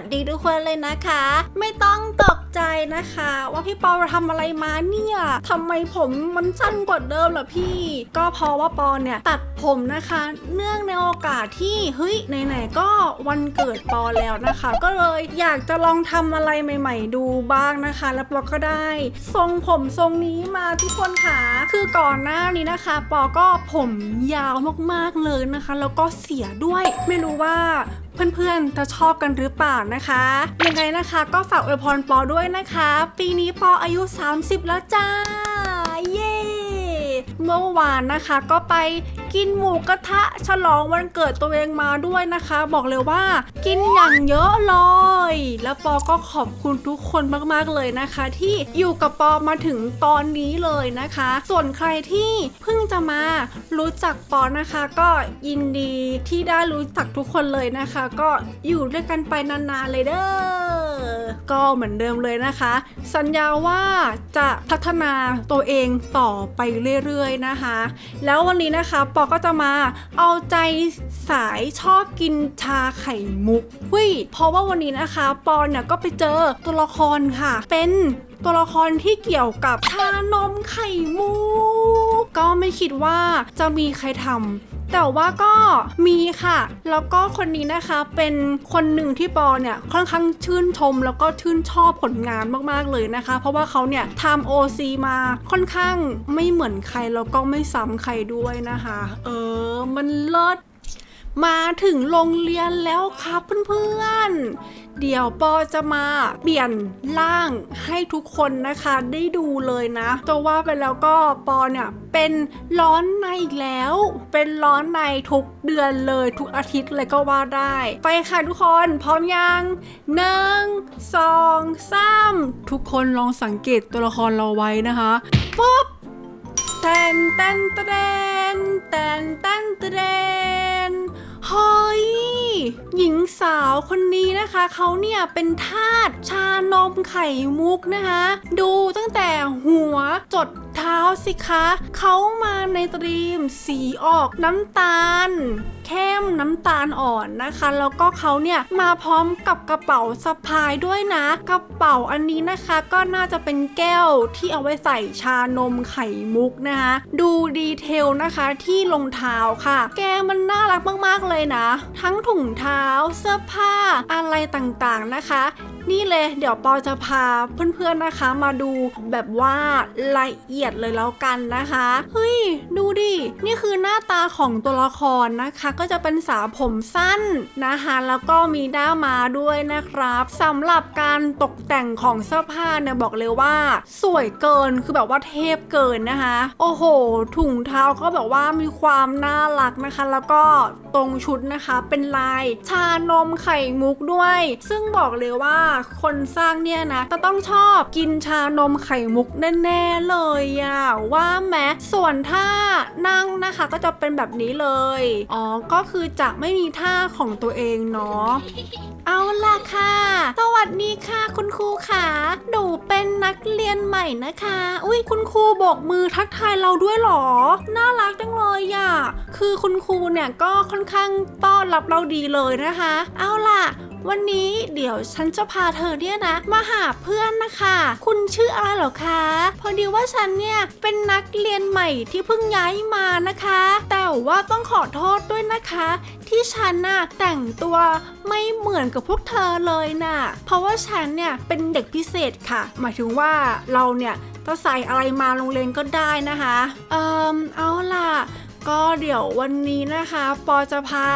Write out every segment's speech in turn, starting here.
วัสดีทุกคนเลยนะคะ ไม่ต้องตกใจนะคะ ว่าพี่ปอทำอะไรมาเนี่ยทำไมผมมันสั้นกว่าเดิมล่ะพี่ ก็เพราะว่าปอเนี่ยตัดผมนะคะ เนื่องในโอกาสที่เฮ้ยไหนๆก็วันเกิดปอแล้วนะคะ ก็เลยอยากจะลองทำอะไรใหม่ ๆ ดูบ้างนะคะ แล้วปอก็ได้ ทรงผมทรงนี้มาทุกคนค่ะคือก่อนหน้านี้นะคะ ปอก็ผมยาวมากๆเลยนะคะ แล้วก็เสียด้วย ไม่รู้ว่า เพื่อนๆ จะชอบกันหรือเปล่านะคะ ยังไงนะคะก็ฝากอวยพรปอด้วยนะคะ ปีนี้ปออายุ 30 แล้วจ้า เย้ เมื่อวานนะคะก็ไปกินหมูกระทะ ฉลองวันเกิดตัวเองมาด้วยนะคะ บอกเลยว่า กินอย่างเยอะเลย แล้วปอก็ขอบคุณทุกคนมากๆเลยนะคะ ที่อยู่กับปอมาถึงตอนนี้เลยนะคะ ส่วนใครที่เพิ่งจะมารู้จักปอนะคะ ก็ยินดีที่ได้รู้จักทุกคนเลยนะคะ ก็อยู่ด้วยกันไปนานๆเลยเด้อก็เหมือนเดิมเลยนะคะ สัญญาว่าจะพัฒนาตัวเองต่อไปเรื่อยๆนะคะ แล้ววันนี้นะคะปอก็จะมาเอาใจสายชอบกินชาไข่มุกเฮ้ยเพราะว่าวันนี้นะคะ ปอเนี่ยก็ไปเจอตัวละครค่ะ เป็น ตัวละครที่เกี่ยวกับชานมไข่มุกก็ไม่คิดว่าจะมีใครทำแต่ว่าก็มีค่ะ แล้วก็คนนี้นะคะเป็นคนหนึ่งที่ปอเนี่ยค่อนข้างชื่นชม แล้วก็ชื่นชอบผลงานมากๆเลยนะคะ เพราะว่าเขาเนี่ยทำ OC มาค่อนข้างไม่เหมือนใครแล้วก็ไม่ซ้ำใครด้วยนะคะ เออ มันเลิศ มาถึงโรงเรียนแล้วครับเพื่อนๆ เดี๋ยวปอจะมาเปลี่ยนร่างให้ทุกคนนะคะได้ดูเลยนะจะว่าไปแล้วก็ปอเนี่ยเป็นร้อนในอีกแล้ว เป็นร้อนในทุกเดือนเลยทุกอาทิตย์เลยก็ว่าได้ ไปค่ะทุกคนพร้อมยังหนึ่งสองสามทุกคนลองสังเกตตัวละครเราไว้นะคะปุ๊บแตนแตนแตนแตนแตนแตน เฮ้ย หญิงสาวคนนี้นะคะ เขาเนี่ยเป็นทาสชานมไข่มุกนะคะ ดูตั้งแต่หัวจด เท้าสิคะ เขามาในตรีมสีออกน้ำตาล เข้มน้ำตาลอ่อนนะคะ แล้วก็เขาเนี่ยมาพร้อมกับกระเป๋าสะพายด้วยนะ กระเป๋าอันนี้นะคะ ก็น่าจะเป็นแก้วที่เอาไว้ใส่ชานมไข่มุกนะคะ ดูดีเทลนะคะที่รองเท้าค่ะ แกมันน่ารักมากๆเลยนะ ทั้งถุงเท้าเสื้อผ้าอะไรต่างๆนะคะ นี่เลย เดี๋ยวปอจะพาเพื่อนๆนะคะ มาดูแบบว่าละเอียดเลยแล้วกันนะคะ เฮ้ย ดูดิ นี่คือหน้าตาของตัวละครนะคะ ก็จะเป็นสาวผมสั้นนะคะแล้วก็มีด้ามาด้วยนะครับสำหรับการตกแต่งของเสื้อผ้าเนี่ยบอกเลยว่า สวยเกินคือแบบว่าเทพเกินนะคะ โอ้โห ถุงเท้าก็แบบว่ามีความน่ารักนะคะ แล้วก็ตรงชุดนะคะเป็นลายชานมไข่มุกด้วย ซึ่งบอกเลยว่าคนสร้างเนี่ยนะจะต้องชอบกินชานมไข่มุกแน่ๆเลยอะว่าแม้ส่วนท่านั่งนะคะก็จะเป็นแบบนี้เลย อ๋อ ก็คือจะไม่มีท่าของตัวเองเนาะเอาล่ะค่ะ สวัสดีค่ะ คุณครูค่ะ หนูเป็นนักเรียนใหม่นะคะ อุ้ยคุณครูโบกมือทักทายเราด้วยหรอ น่ารักจังเลยอะคือคุณครูเนี่ยก็ค่อนข้างต้อนรับเราดีเลยนะคะ เอาล่ะ วันนี้เดี๋ยวฉันจะพาเธอเนี่ยนะ มาหาเพื่อนนะคะ คุณชื่ออะไรเหรอคะ พอดีว่าฉันเนี่ยเป็นนักเรียนใหม่ที่เพิ่งย้ายมานะคะ แต่ว่าต้องขอโทษด้วยนะคะ ที่ฉันน่ะแต่งตัวไม่เหมือนกับพวกเธอเลยน่ะ เพราะว่าฉันเนี่ยเป็นเด็กพิเศษค่ะ หมายถึงว่าเราเนี่ยจะใส่อะไรมาโรงเรียนก็ได้นะคะ เอ่มเอาล่ะ ก็เดี๋ยววันนี้นะคะ ปอจะพา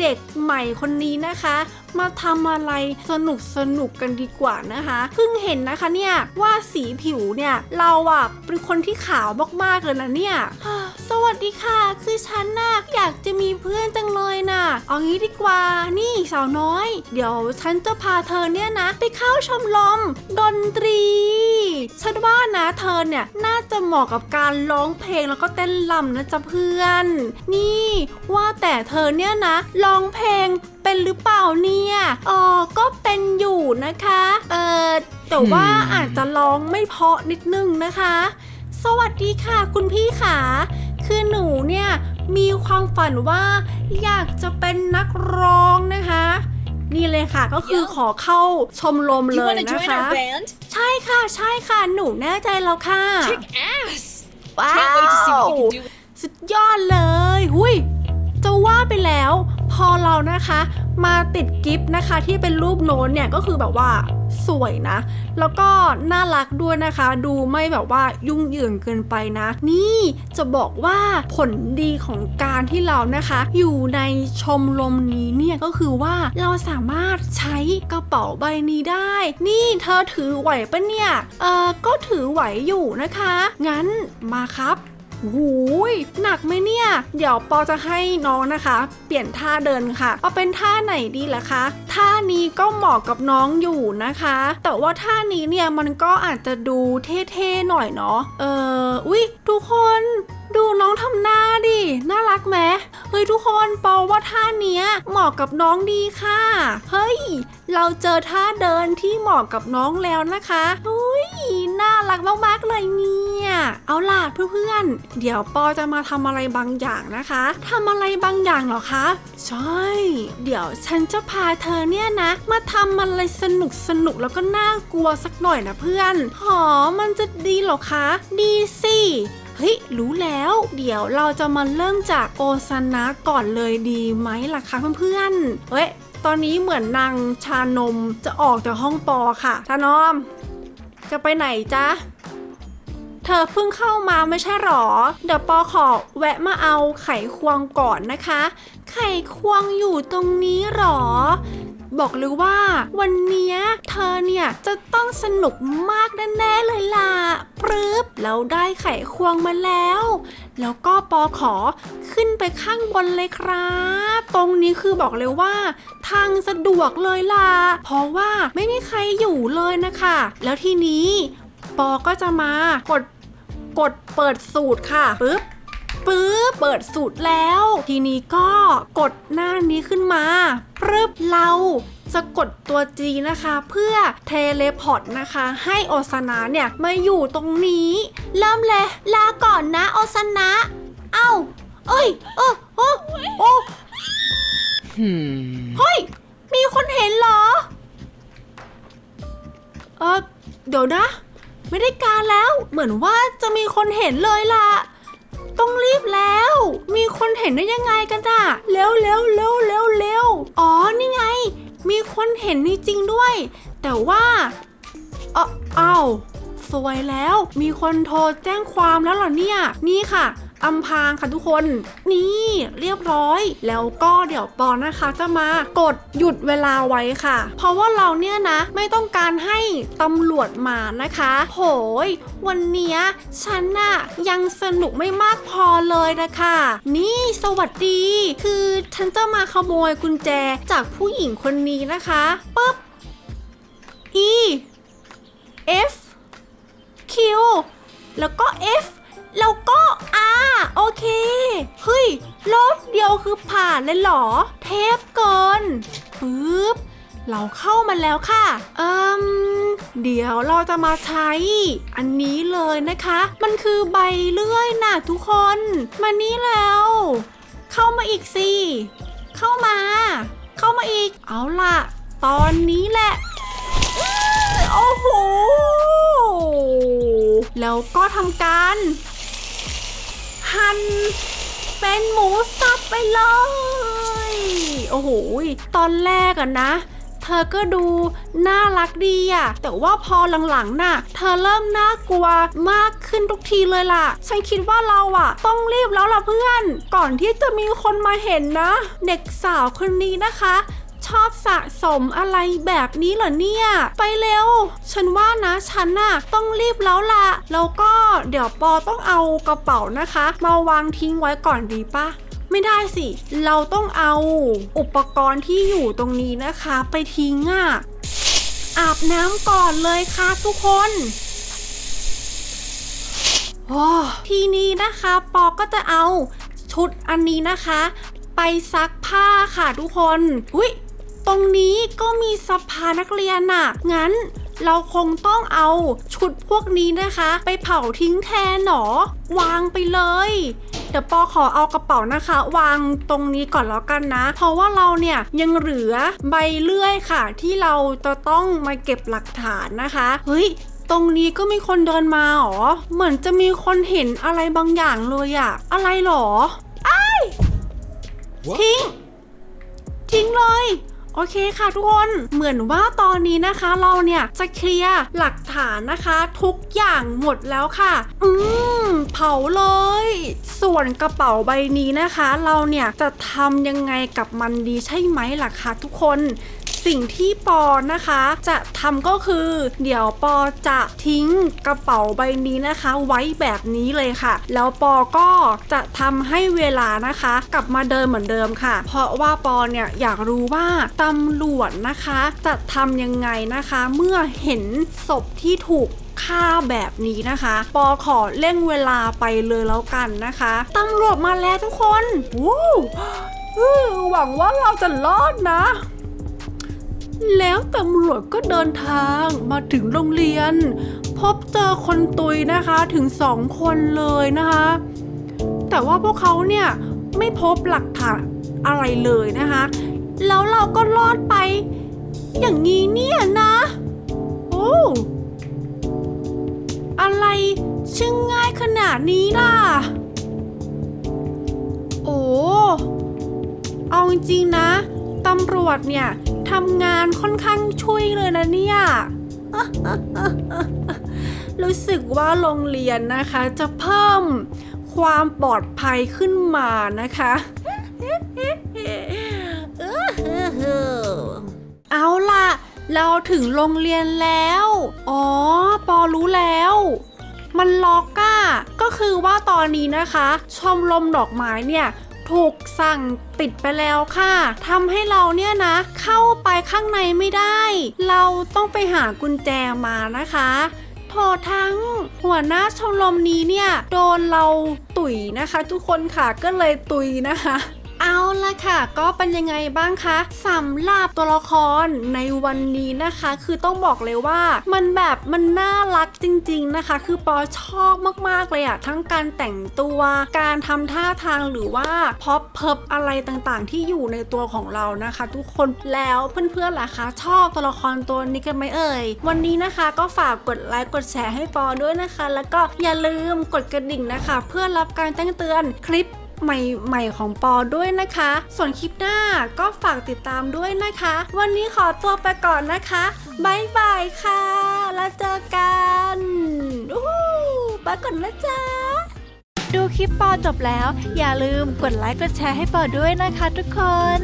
เด็กใหม่คนนี้นะคะ มาทำอะไรสนุกสนุกกันดีกว่านะคะเพิ่งเห็นนะคะเนี่ยว่าสีผิวเนี่ยเราอะเป็นคนที่ขาวมากๆเลยนะเนี่ยสวัสดีค่ะ คือฉันน่ะอยากจะมีเพื่อนจังเลยน่ะเอางี้ดีกว่านี่สาวน้อย เดี๋ยวฉันจะพาเธอเนี่ยนะ ไปเข้าชมรมดนตรี ฉันว่านะเธอเนี่ยน่าจะเหมาะกับการร้องเพลงแล้วก็เต้นรำนะจ๊ะเพื่อน นี่ว่าแต่เธอเนี่ยนะร้องเพลงเป็นหรือเปล่าเนี่ยอ๋อก็เป็นอยู่นะคะ เออแต่ว่า Hmm. อาจจะร้องไม่เพราะนิดนึงนะคะ สวัสดีค่ะคุณพี่ขาคือหนูเนี่ยมีความฝันว่าอยากจะเป็นนักร้องนะคะ นี่เลยค่ะก็คือขอเข้าชมรม You เลย want to นะ join คะ our band? ใช่ค่ะใช่ค่ะหนูแน่ใจแล้วค่ะ Kick ass! ว้า Can't wait to see ว what you can do. สุดยอดเลย หุยจะว่าไปแล้ว พอเรานะคะมาติดกิฟต์นะคะที่เป็นรูปโน้ตเนี่ยก็คือแบบว่าสวยนะ แล้วก็น่ารักด้วยนะคะ ดูไม่แบบว่ายุ่งเหยิงเกินไปนะ นี่จะบอกว่าผลดีของการที่เรานะคะ อยู่ในชมรมนี้เนี่ยก็คือว่าเราสามารถใช้กระเป๋าใบนี้ได้ นี่เธอถือไหวปะเนี่ย เออก็ถือไหวอยู่นะคะ งั้นมาครับ หูยหนักไหมเนี่ย เดี๋ยวปอจะให้น้องนะคะ เปลี่ยนท่าเดินค่ะเอาเป็นท่าไหนดีล่ะคะ ท่านี้ก็เหมาะกับน้องอยู่นะคะ แต่ว่าท่านี้เนี่ยมันก็อาจจะดูเท่ๆหน่อยเนาะ เอออุ๊ย ทุกคนดูน้องทำหน้าดิ น่ารักไหมเฮ้ยทุกคนปอว่าท่าเนี้ยเหมาะกับน้องดีค่ะ เฮ้ย เราเจอท่าเดินที่เหมาะกับน้องแล้วนะคะอุ้ย น่ารักมากๆเลยเนี่ย เอาล่ะเพื่อนๆ เดี๋ยวปอจะมาทำอะไรบางอย่างนะคะทำอะไรบางอย่างเหรอคะ ใช่ เดี๋ยวฉันจะพาเธอเนี่ยนะ มาทำอะไรสนุกสนุกแล้วก็น่ากลัวสักหน่อยนะเพื่อน หอมันจะดีเหรอคะ ดีสิเฮ้ยรู้แล้ว เดี๋ยวเราจะมาเริ่มจากโอซานะก่อนเลยดีไหมล่ะคะเพื่อนๆเฮ้ยตอนนี้เหมือนนางชานมจะออกจากห้องปอค่ะทานอม จะไปไหนจ๊ะ ธอเพิ่งเข้ามาไม่ใช่หรอ เดี๋ยวปอขอแวะมาเอาไขควงก่อนนะคะ ไขควงอยู่ตรงนี้หรอ บอกเลยว่า วันนี้เธอเนี่ยจะต้องสนุกมากแน่ๆเลยล่ะปรึบแล้วได้ไขควงมาแล้ว แล้วก็ปอขอขึ้นไปข้างบนเลยครับ ตรงนี้คือบอกเลยว่า ทางสะดวกเลยล่ะ เพราะว่าไม่มีใครอยู่เลยนะคะ แล้วทีนี้ปอก็จะมากด กดเปิดสูตรค่ะปึ๊บปึ๊บเปิดสูตรแล้ว ทีนี้ก็กดหน้านี้ขึ้นมาปึ๊บเราจะกดตัว G นะคะ เพื่อเทเลพอร์ตนะคะ ให้โอซานะเนี่ยมาอยู่ตรงนี้ เริ่มเลย ลาก่อนนะโอซานะเอ้า เอ้ยเออโอ้โอ้ Hmm. เฮ้ย มีคนเห็นเหรอ เออเดี๋ยวนะ ไม่ได้การแล้ว เหมือนว่าจะมีคนเห็นเลยล่ะ ต้องรีบแล้ว มีคนเห็นได้ยังไงกันอะเร็วเร็วเร็วเร็วเร็วอ๋อนี่ไง มีคนเห็นจริงด้วย แต่ว่าเอ้าอ้าวสวยแล้ว มีคนโทรแจ้งความแล้วเหรอเนี่ย นี่ค่ะ อำพางค่ะทุกคน นี่เรียบร้อย แล้วก็เดี๋ยวปอนะคะจะมากดหยุดเวลาไว้ค่ะ เพราะว่าเราเนี่ยนะไม่ต้องการให้ตำรวจมานะคะ โหย วันนี้ฉันน่ะยังสนุกไม่มากพอเลยนะคะ นี่สวัสดี คือฉันจะมาขโมยกุญแจจากผู้หญิงคนนี้นะคะปึ๊บ E F Q แล้วก็ F แล้วก็ R โอเค เฮ้ยรอบเดียวคือผ่านเลยเหรอ เทปเกินปึ๊บเราเข้ามาแล้วค่ะ เอิมเดี๋ยวเราจะมาใช้ อันนี้เลยนะคะ มันคือใบเลื่อยนะทุกคน มานี่แล้ว เข้ามาอีกสิ เข้ามา เข้ามาอีก เอาล่ะ ตอนนี้แหละ โอ้โห แล้วก็ทำการ หั่นเป็นหมูสับไปเลย โอ้โห ตอนแรกอะนะ เธอก็ดูน่ารักดีอะแต่ว่าพอหลังๆน่ะ เธอเริ่มน่ากลัวมากขึ้นทุกทีเลยล่ะ ฉันคิดว่าเราอะต้องรีบแล้วล่ะเพื่อน ก่อนที่จะมีคนมาเห็นนะ เด็กสาวคนนี้นะคะ ชอบสะสมอะไรแบบนี้เหรอเนี่ย ไปเร็ว ฉันว่านะฉันน่ะต้องรีบแล้วละแล้วก็เดี๋ยวปอต้องเอากระเป๋านะคะ มาวางทิ้งไว้ก่อนดีปะไม่ได้สิ เราต้องเอาอุปกรณ์ที่อยู่ตรงนี้นะคะ ไปทิ้งอะอาบน้ำก่อนเลยค่ะทุกคนโอ้ทีนี้นะคะปอก็จะเอาชุดอันนี้นะคะ ไปซักผ้าค่ะทุกคน อุ้ย ตรงนี้ก็มีสภานักเรียนน่ะงั้น เราคงต้องเอาชุดพวกนี้นะคะ ไปเผาทิ้งแทนหนอวางไปเลยเดี๋ยวปอขอเอากระเป๋านะคะ วางตรงนี้ก่อนแล้วกันนะ เพราะว่าเราเนี่ยยังเหลือใบเลื่อยค่ะ ที่เราจะต้องมาเก็บหลักฐานนะคะเฮ้ยตรงนี้ก็มีคนเดินมาหรอ เหมือนจะมีคนเห็นอะไรบางอย่างเลยอะอะไรหรอไอ้ทิ้ง ทิ้งเลย โอเคค่ะทุกคนเหมือนว่าตอนนี้นะคะเราเนี่ยจะเคลียร์หลักฐานนะคะ ทุกอย่างหมดแล้วค่ะ อืมเผาเลย ส่วนกระเป๋าใบนี้นะคะ เราเนี่ยจะทำยังไงกับมันดีใช่ไหมล่ะคะทุกคน สิ่งที่ปอนะคะ จะทำก็คือเดี๋ยวปอจะทิ้งกระเป๋าใบนี้นะคะ ไว้แบบนี้เลยค่ะ แล้วปอก็จะทำให้เวลานะคะ กลับมาเดินเหมือนเดิมค่ะ เพราะว่าปอเนี่ยอยากรู้ว่าตำรวจนะคะ จะทำยังไงนะคะ เมื่อเห็นศพที่ถูกฆ่าแบบนี้นะคะ ปอขอเร่งเวลาไปเลยแล้วกันนะคะตำรวจมาแล้วทุกคนวู้หวังว่าเราจะรอดนะ แล้วตำรวจก็เดินทางมาถึงโรงเรียน พบเจอคนตุยนะคะถึงสองคนเลยนะคะ แต่ว่าพวกเขาเนี่ยไม่พบหลักฐานอะไรเลยนะคะ แล้วเราก็รอดไป อย่างนี้เนี่ยนะ โอ้อะไรช่างง่ายขนาดนี้ล่ะ โอ้เอาจริงๆนะตำรวจเนี่ย ทำงานค่อนข้างช่วยเลยนะเนี่ย รู้สึกว่าโรงเรียนนะคะจะเพิ่มความปลอดภัยขึ้นมานะคะเอาล่ะ เราถึงโรงเรียนแล้ว อ๋อ ปอรู้แล้ว มันล็อกอะก็คือว่าตอนนี้นะคะ ชมรมดอกไม้เนี่ย ถูกสั่งปิดไปแล้วค่ะทำให้เราเนี่ยนะ เข้าไปข้างในไม่ได้ เราต้องไปหากุญแจมานะคะพอทั้งหัวหน้าชมรมนี้เนี่ย โดนเราตุ๋ยนะคะ ทุกคนค่ะก็เลยตุยนะคะ เอาละค่ะ ก็เป็นยังไงบ้างคะสำหรับตัวละครในวันนี้นะคะ คือต้องบอกเลยว่า มันแบบมันน่ารักจริง ๆนะคะ คือปอชอบมากๆเลยอะทั้งการแต่งตัวการทำท่าทางหรือว่าพอปเพิบอะไรต่างๆ ที่อยู่ในตัวของเรานะคะ ทุกคนแล้วเพื่อนๆล่ะคะชอบตัวละครตัวนี้กันไหมเอ่ยวันนี้นะคะก็ฝากกดไลค์กดแชร์ให้ปอด้วยนะคะ แล้วก็อย่าลืมกดกระดิ่งนะคะ เพื่อรับการแจ้งเตือนคลิป ใหม่ๆของปอด้วยนะคะ ส่วนคลิปหน้าก็ฝากติดตามด้วยนะคะ วันนี้ขอตัวไปก่อนนะคะบายบายค่ะ แล้วเจอกันอู้ไปก่อนนะจ๊ะดูคลิปปอจบแล้ว อย่าลืมกดไลค์กดแชร์ให้ปอด้วยนะคะทุกคน